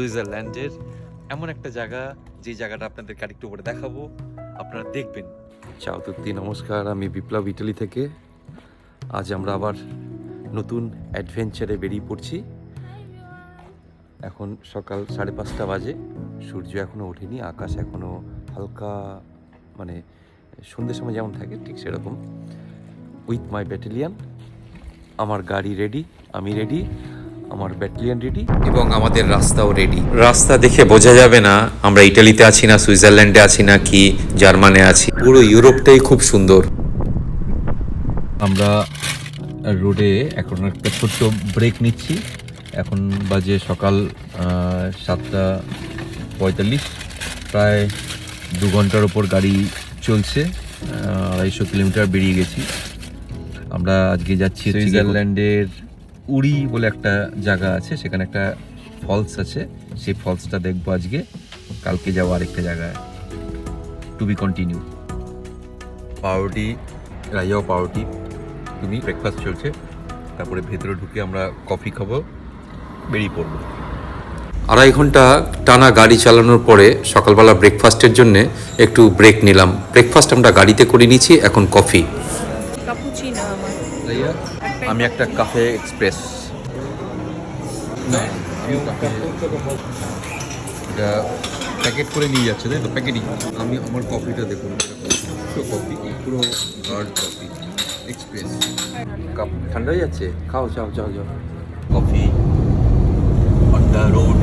সুইজারল্যান্ডের এমন একটা জায়গা, যে জায়গাটা আপনাদেরকে আরেকটু পরে দেখাবো। আপনারা দেখবেন। চাও তুত্তি নমস্কার। আমি বিপ্লব ইটালি থেকে। আজ আমরা আবার নতুন অ্যাডভেঞ্চারে বেরিয়ে পড়ছি। এখন সকাল সাড়ে পাঁচটা বাজে। সূর্য এখনও ওঠেনি, আকাশ এখনও হালকা মানে সন্ধ্যের সময় যেমন থাকে, ঠিক সেরকম। উইথ মাই ব্যাটালিয়ান আমার গাড়ি রেডি আমি রেডি আমার ব্যাটালিয়ান রেডি এবং আমাদের রাস্তাও রেডি রাস্তা দেখে বোঝা যাবে না আমরা ইটালিতে আছি না সুইজারল্যান্ডে আছি না কি জার্মানে আছি। পুরো ইউরোপটাই খুব সুন্দর। আমরা রোডে এখন একটা ছোট্ট ব্রেক নিচ্ছি। এখন বাজে সকাল সাতটা পঁয়তাল্লিশ। প্রায় দু ঘণ্টার ওপর গাড়ি চলছে আড়াইশো কিলোমিটার বেরিয়ে গেছি। আমরা আজকে যাচ্ছি সুইজারল্যান্ডের উড়ি বলে একটা জায়গা আছে সেখানে একটা ফলস আছে। সেই ফলসটা দেখব আজকে। কালকে যাব আরেকটা জায়গায়। টু বি কন্টিনিউ পাউরুটি রাইয়াও পাউরুটি। তুমি ব্রেকফাস্ট চলছে। তারপরে ভেতরে ঢুকে আমরা কফি খাব বেরিয়ে পড়ব। আড়াই ঘণ্টা টানা গাড়ি চালানোর পরে সকালবেলা ব্রেকফাস্টের জন্য একটু ব্রেক নিলাম। ব্রেকফাস্ট আমরা গাড়িতে করে নিয়েছি এখন কফি আমি একটা কাফে এক্সপ্রেস এটা প্যাকেট করে নিয়ে যাচ্ছে তাই তো? প্যাকেটিং আমি আমার কফিটা দেখুন কফি পুরো গার্ড কফি এক্সপ্রেস কাপ ঠান্ডা হয়ে যাচ্ছে? খাও চাও চাও যাও। কফি অন দ্য রোড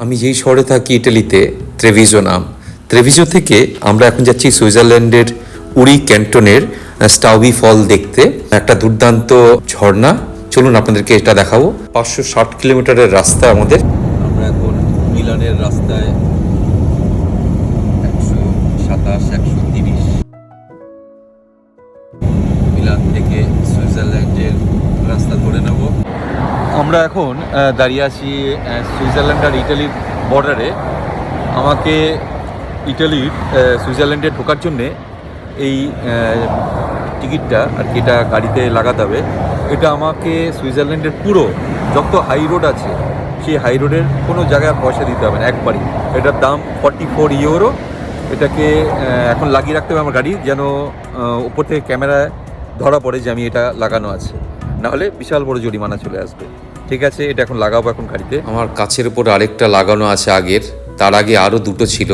আমি যেই শহরে থাকি ইটালিতে ত্রেভিজো নাম। ত্রেভিজো থেকে আমরা এখন যাচ্ছি সুইজারল্যান্ডের উড়ি ক্যান্টনের স্টাউবি ফল দেখতে। একটা দুর্দান্ত ঝর্ণা। চলুন আপনাদেরকে এটা দেখাবো। পাঁচশো ষাট কিলোমিটারের রাস্তা আমাদের। আমরা এখন মিলানের রাস্তায় একশো সাতাশ, একশো তিরিশ। মিলান থেকে সুইজারল্যান্ডের রাস্তা নেব। আমরা এখন দাঁড়িয়ে আছি সুইজারল্যান্ড আর ইটালির বর্ডারে আমাকে ইটালির সুইজারল্যান্ডে ঢোকার জন্যে এই টিকিটটা আর কি এটা গাড়িতে লাগাতে হবে। এটা আমাকে সুইজারল্যান্ডের পুরো যত হাই রোড আছে, সেই হাই রোডের কোনো জায়গায় পয়সা দিতে হবে না, একবারই। এটার দাম ফর্টি ফোর ইউরো এটাকে এখন লাগিয়ে রাখতে হবে আমার গাড়ি যেন উপর থেকে ক্যামেরায় ধরা পড়ে যে আমি এটা লাগানো আছে। নাহলে বিশাল বড় জরিমানা চলে আসবে। ঠিক আছে, এটা এখন লাগাবো এখন গাড়িতে। আমার কাছের উপর আরেকটা লাগানো আছে আগের। তার আগে আরও দুটো ছিল।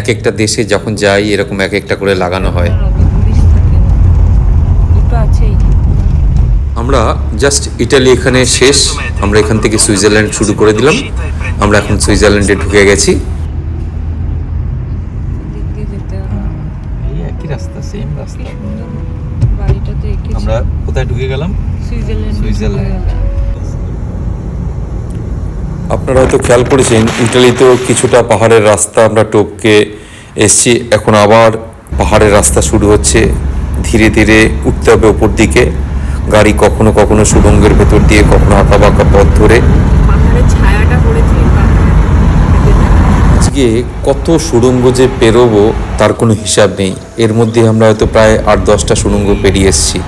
এক একটা দেশে যখন যাই, এরকম এক একটা করে লাগানো হয় পুলিশ থাকে না দুটো আছেই আমরা জাস্ট ইটালি এখানে শেষ। আমরা এখান থেকে সুইজারল্যান্ড শুরু করে দিলাম। আমরা এখন সুইজারল্যান্ডে ঢুকে গেছি। আমরা কোথায় ঢুকে গেলাম? সুইজারল্যান্ড। আপনারা হয়তো খেয়াল করেছেন ইটালিতেও কিছুটা পাহাড়ের রাস্তা আমরা টপকে এসছি। এখন আবার পাহাড়ের রাস্তা শুরু হচ্ছে। ধীরে ধীরে উঠতে হবে ওপর দিকে। গাড়ি কখনো কখনো সুড়ঙ্গের ভেতর দিয়ে কখনো আঁকা বাঁকা পথ ধরে। আজকে কত সুড়ঙ্গ যে পেরোবো তার কোনো হিসাব নেই। এর মধ্যে আমরা হয়তো প্রায় আট দশটা সুড়ঙ্গ পেরিয়ে এসেছি।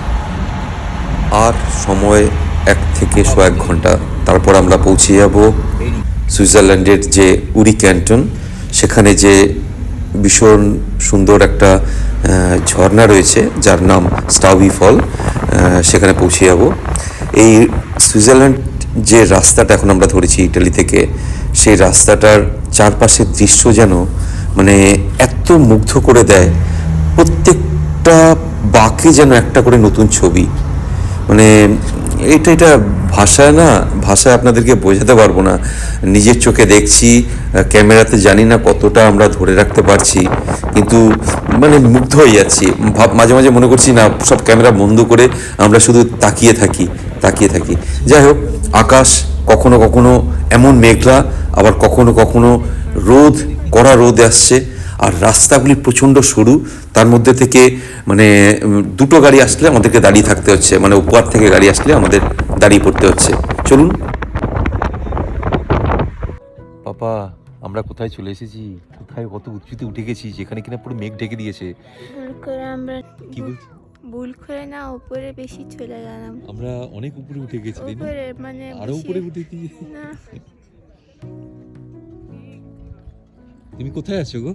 আর সময় এক থেকে শো এক ঘণ্টা। তারপর আমরা পৌঁছে যাব সুইজারল্যান্ডের যে উরি ক্যান্টন। সেখানে যে ভীষণ সুন্দর একটা ঝর্ণা রয়েছে, যার নাম স্টাউবি ফল সেখানে পৌঁছে যাব। এই সুইজারল্যান্ড যে রাস্তাটা এখন আমরা ধরেছি ইটালি থেকে, সেই রাস্তাটার চারপাশের দৃশ্য যেন মানে এত মুগ্ধ করে দেয়, প্রত্যেকটা বাঁকে যেন একটা করে নতুন ছবি। মানে এটা এটা ভাষায় না, ভাষায় আপনাদেরকে বোঝাতে পারব না। নিজের চোখে দেখছি ক্যামেরাতে জানি না কতটা আমরা ধরে রাখতে পারছি। কিন্তু মানে মুগ্ধ হয়ে যাচ্ছি। ভাব, মাঝে মাঝে মনে করছি না, সব ক্যামেরা বন্ধ করে আমরা শুধু তাকিয়ে থাকি তাকিয়ে থাকি। যাই হোক, আকাশ কখনো কখনো এমন মেঘলা, আবার কখনো কখনো রোদ, কড়া রোদ আসছে। আর রাস্তাগুলি প্রচণ্ড সরু তার মধ্যে থেকে মানে দুটো গাড়ি আসলে আমাদেরকে দাঁড়িয়ে থাকতে হচ্ছে মানে উপর থেকে গাড়ি আসলে আমাদের দাঁড়িয়ে পড়তে হচ্ছে। চলুন। পাপা আমরা কোথায় চলে এসেছি? কোথায় কত উঁচুতে উঠে গেছি যেখানে কিনা পুরো মেঘ ঢেকে দিয়েছে। আমরা কি বলছি? ভুল করে না উপরে বেশি চলে গেলাম। আমরা অনেক উপরে উঠে গেছি উপরে মানে আরও উপরে উঠে তুমি কোথায় আছো গো?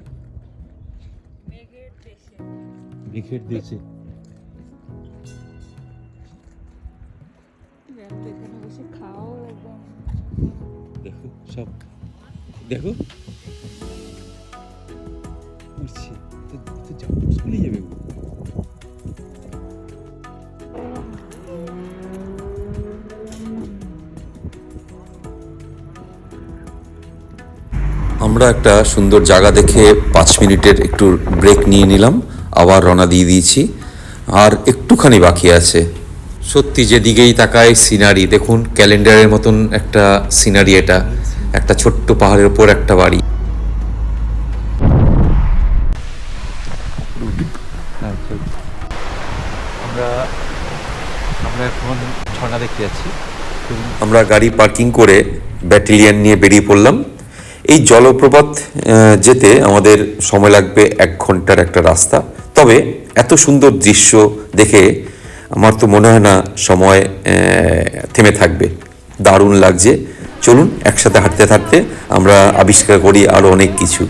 খাও একদম। দেখো সব। দেখো। উঠছে। তো তো যাও স্কুলে যাবে আমরা একটা সুন্দর জায়গা দেখে পাঁচ মিনিটের একটু ব্রেক নিয়ে নিলাম। আবার রওনা দিয়ে দিয়েছি। আর একটুখানি বাকি আছে। সত্যি যেদিকেই তাকায় সিনারি দেখুন ক্যালেন্ডারের মতন একটা সিনারি এটা। একটা ছোট্ট পাহাড়ের উপর একটা বাড়ি। আমরা আমরা এখন ঝর্ণা দেখতে যাচ্ছি। আমরা গাড়ি পার্কিং করে ব্যাটালিয়ান নিয়ে বেরিয়ে পড়লাম। এই জলপ্রপাত যেতে আমাদের সময় লাগবে এক ঘণ্টার একটা রাস্তা। তবে এত সুন্দর দৃশ্য দেখে আমার তো মনে হয় না সময় থেমে থাকবে। দারুণ লাগছে। চলুন একসাথে হাঁটতে থাকতে আমরা আবিষ্কার করি আরও অনেক কিছু।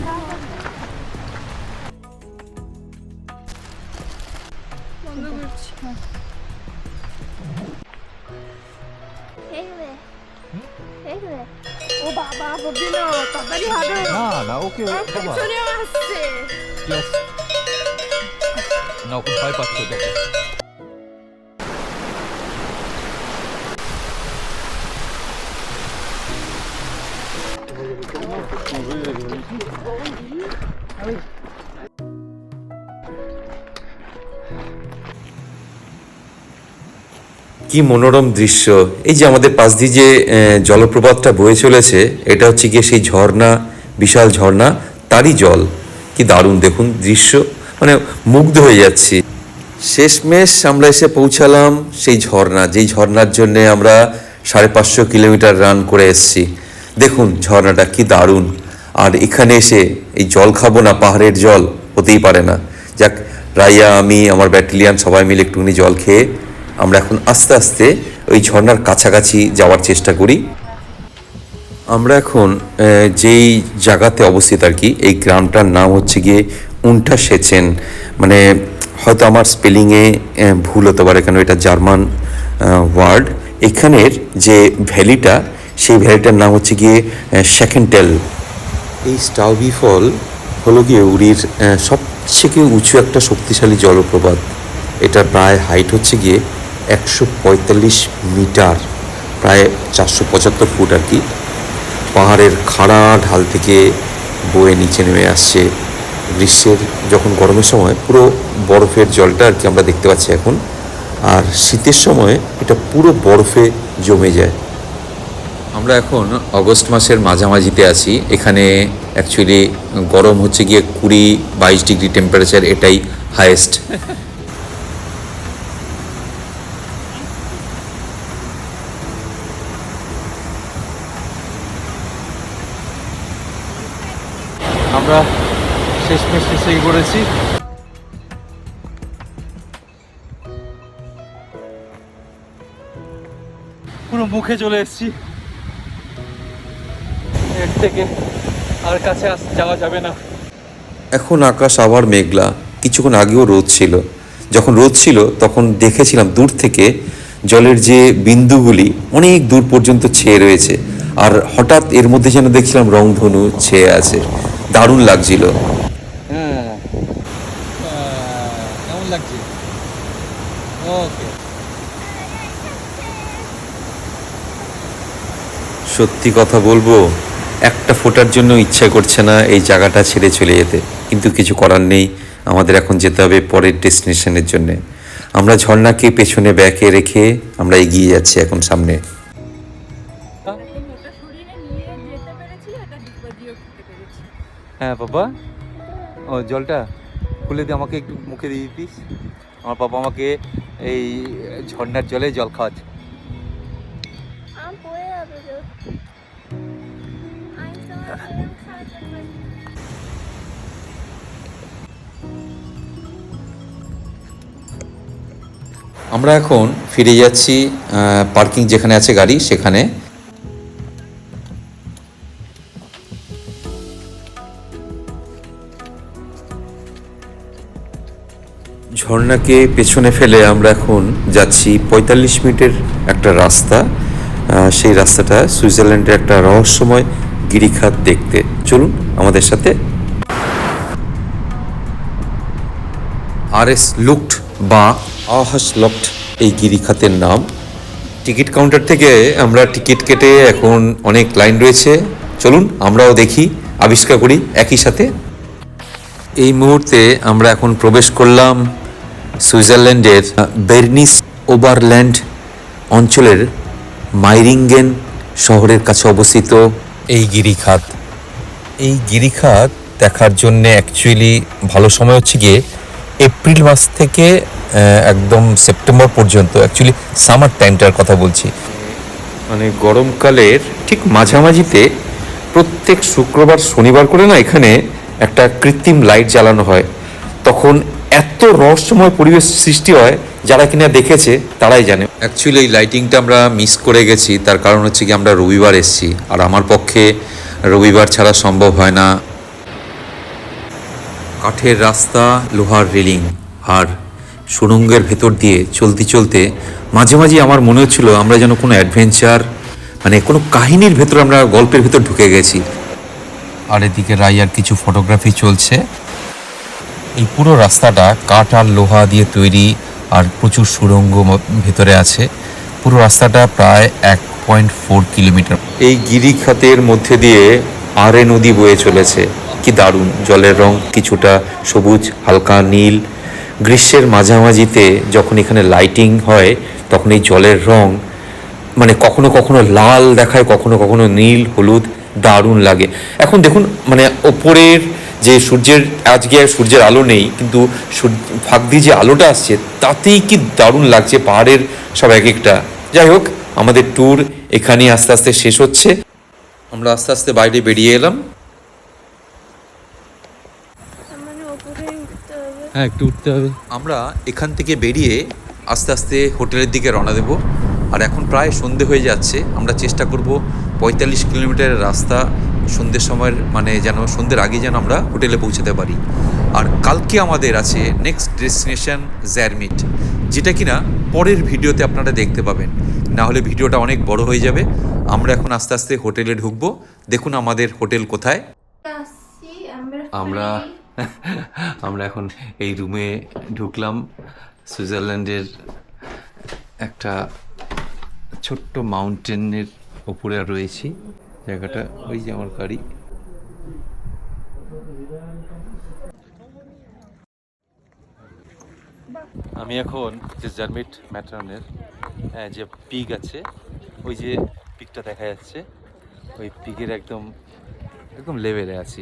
কি মনোরম দৃশ্য। এই যে আমাদের পাশ দিয়ে যে জলপ্রপাতটা বয়ে চলেছে, এটা হচ্ছে গিয়ে সেই ঝর্ণা, বিশাল ঝর্ণা, তারই জল। কি দারুণ দেখুন দৃশ্য। মানে মুগ্ধ হয়ে যাচ্ছি। শেষমেশ আমরা এসে পৌঁছালাম সেই ঝর্ণা, যেই ঝর্ণার জন্য আমরা সাড়ে পাঁচশো কিলোমিটার রান করে এসেছি। দেখুন ঝর্ণাটা কি দারুণ। আর এখানে এসে এই জল খাব না, পাহাড়ের জল, হতেই পারে না। যাক, রাইয়া, আমি, আমার ব্যাটালিয়ান সবাই মিলে একটুখানি জল খেয়ে আমরা এখন আস্তে আস্তে ওই ঝর্ণার কাছাকাছি যাওয়ার চেষ্টা করি। আমরা এখন যেই জায়গাতে অবস্থিত আর কি, এই গ্রামটার নাম হচ্ছে গিয়ে উন্টা সেচেন। মানে হয়তো আমার স্পেলিংয়ে ভুল হতে পারে, কেন এটা জার্মান ওয়ার্ড এখানের যে ভ্যালিটা, সেই ভ্যালিটার নাম হচ্ছে গিয়ে সেকেন্ডেল এই স্টাউবি ফল হলো গিয়ে উড়ির সবথেকে উঁচু একটা শক্তিশালী জলপ্রপাত। এটা প্রায় হাইট হচ্ছে গিয়ে একশো পঁয়তাল্লিশ মিটার, প্রায় চারশো পঁচাত্তর ফুট আর কি। পাহাড়ের খাড়া ঢাল থেকে বয়ে নিচে নেমে আসছে। গ্রীষ্মের যখন গরমের সময়, পুরো বরফের জলটা আর কি আমরা দেখতে পাচ্ছি এখন। আর শীতের সময় এটা পুরো বরফে জমে যায়। আমরা এখন অগস্ট মাসের মাঝামাঝিতে আছি। এখানে অ্যাকচুয়ালি গরম হচ্ছে গিয়ে কুড়ি বাইশ ডিগ্রি টেম্পারেচার এটাই হায়েস্ট আমরা শেষমেশ এসে করেছি। পুরো মুখে চলে এসেছি। এর থেকে আর কাছে যাওয়া যাবে না। এখন আকাশ আবার মেঘলা। কিছুক্ষণ আগেও রোদ ছিল। যখন রোদ ছিল, তখন দেখেছিলাম দূর থেকে জলের যে বিন্দুগুলি অনেক দূর পর্যন্ত ছেয়ে রয়েছে। আর হঠাৎ এর মধ্যে যেন দেখছিলাম রংধনু ছেয়ে আছে। দারুণ লাগছিল হ্যাঁ কেমন লাগছে। ওকে সত্যি কথা বলব একটা ফোটার জন্য ইচ্ছা করছে না এই জায়গাটা ছেড়ে চলে যেতে। কিন্তু কিছু করার নেই আমাদের এখন যেতে হবে পরের ডেস্টিনেশনের জন্য। আমরা ঝর্ণাকে পেছনে ব্যাকে রেখে আমরা এগিয়ে যাচ্ছি এখন সামনে। হ্যাঁ বাবা। ও জলটা? খুলে দিয়ে আমাকে একটু মুখে দিয়ে দিতিস। আমার বাবা আমাকে এই ঝর্ণার জলে জল খাওয়াচ্ছে। আমরা এখন ফিরে যাচ্ছি পার্কিং যেখানে আছে গাড়ি সেখানে। ঝর্ণাকে পেছনে ফেলে আমরা এখন যাচ্ছি পঁয়তাল্লিশ মিনিটের একটা রাস্তা। সেই রাস্তাটা সুইজারল্যান্ডের একটা রহস্যময় গিরিখাত দেখতে। চলুন আমাদের সাথে আর এস লুকড বা আহাস লকড এই গিরিখাতের নাম। টিকিট কাউন্টার থেকে আমরা টিকিট কেটে এখন অনেক লাইন রয়েছে। চলুন আমরাও দেখি, আবিষ্কার করি একই সাথে। এই মুহূর্তে আমরা এখন প্রবেশ করলাম সুইজারল্যান্ডের বের্নিস ওভারল্যান্ড অঞ্চলের মাইরিঙ্গেন শহরের কাছে অবস্থিত এই গিরিখাত। এই গিরিখাত দেখার জন্য অ্যাকচুয়ালি ভালো সময় হচ্ছে গিয়ে এপ্রিল মাস থেকে একদম সেপ্টেম্বর পর্যন্ত অ্যাকচুয়ালি সামার টাইমটার কথা বলছি। মানে গরমকালের ঠিক মাঝামাঝিতে প্রত্যেক শুক্রবার, শনিবার করে না এখানে একটা কৃত্রিম লাইট জ্বালানো হয়। তখন এত রহস্যময় পরিবেশ সৃষ্টি হয়, যারা কিনা দেখেছে, তারাই জানে। অ্যাকচুয়ালি এই লাইটিংটা আমরা মিস করে গেছি। তার কারণ হচ্ছে কি, আমরা রবিবার এসেছি। আর আমার পক্ষে রবিবার ছাড়া সম্ভব হয় না। কাঠের রাস্তা, লোহার রেলিং আর সুড়ঙ্গের ভেতর দিয়ে চলতে চলতে মাঝে মাঝে আমার মনে হচ্ছিল আমরা যেন কোনো অ্যাডভেঞ্চার মানে কোনো কাহিনীর ভেতর আমরা গল্পের ভেতর ঢুকে গেছি। আর এদিকে রাইয়ার কিছু ফটোগ্রাফি চলছে। এই পুরো রাস্তাটা কাঠ আর লোহা দিয়ে তৈরি আর প্রচুর সুড়ঙ্গ ভেতরে আছে। পুরো রাস্তাটা প্রায় এক পয়েন্ট ফোর কিলোমিটার। এই গিরিখাতের মধ্যে দিয়ে আরে নদী বয়ে চলেছে। কি দারুণ! জলের রং কিছুটা সবুজ, হালকা নীল। গ্রীষ্মের মাঝামাঝিতে যখন এখানে লাইটিং হয়, তখন এই জলের রং মানে কখনো কখনো লাল দেখায়, কখনো কখনো নীল, হলুদ, দারুণ লাগে। এখন দেখুন মানে ওপরের যে সূর্যের আজকে আর সূর্যের আলো নেই কিন্তু সূর্য- ফাঁক দিয়ে যে আলোটা আসছে তাতেই কি দারুণ লাগছে পাহাড়ের সব এক একটা যাই হোক আমাদের ট্যুর এখানেই আস্তে আস্তে শেষ হচ্ছে। আমরা আস্তে আস্তে বাইরে বেরিয়ে এলাম। হ্যাঁ একটু উঠতে হবে। আমরা এখান থেকে বেরিয়ে আস্তে আস্তে হোটেলের দিকে রওনা দেব। আর এখন প্রায় সন্ধে হয়ে যাচ্ছে। আমরা চেষ্টা করব পঁয়তাল্লিশ কিলোমিটারের রাস্তা সন্ধ্যের সময়ের মানে যেন সন্ধ্যের আগে যেন আমরা হোটেলে পৌঁছাতে পারি। আর কালকে আমাদের আছে নেক্সট ডেস্টিনেশন জ্যারমিট যেটা কিনা পরের ভিডিওতে আপনারা দেখতে পাবেন। না হলে ভিডিওটা অনেক বড় হয়ে যাবে। আমরা এখন আস্তে আস্তে হোটেলে ঢুকবো। দেখুন আমাদের হোটেল কোথায়। আমরা আমরা আমরা এখন এই রুমে ঢুকলাম। সুইজারল্যান্ডের একটা ছোট্ট মাউন্টেনের ওপরে রয়েছি। জায়গাটা, ওই যে আমার গাড়ি। আমি এখন যে জার্মিট ম্যাটারনের যে পিক আছে, ওই যে পিকটা দেখা যাচ্ছে। ওই পিকের একদম একদম লেভেলে আছি।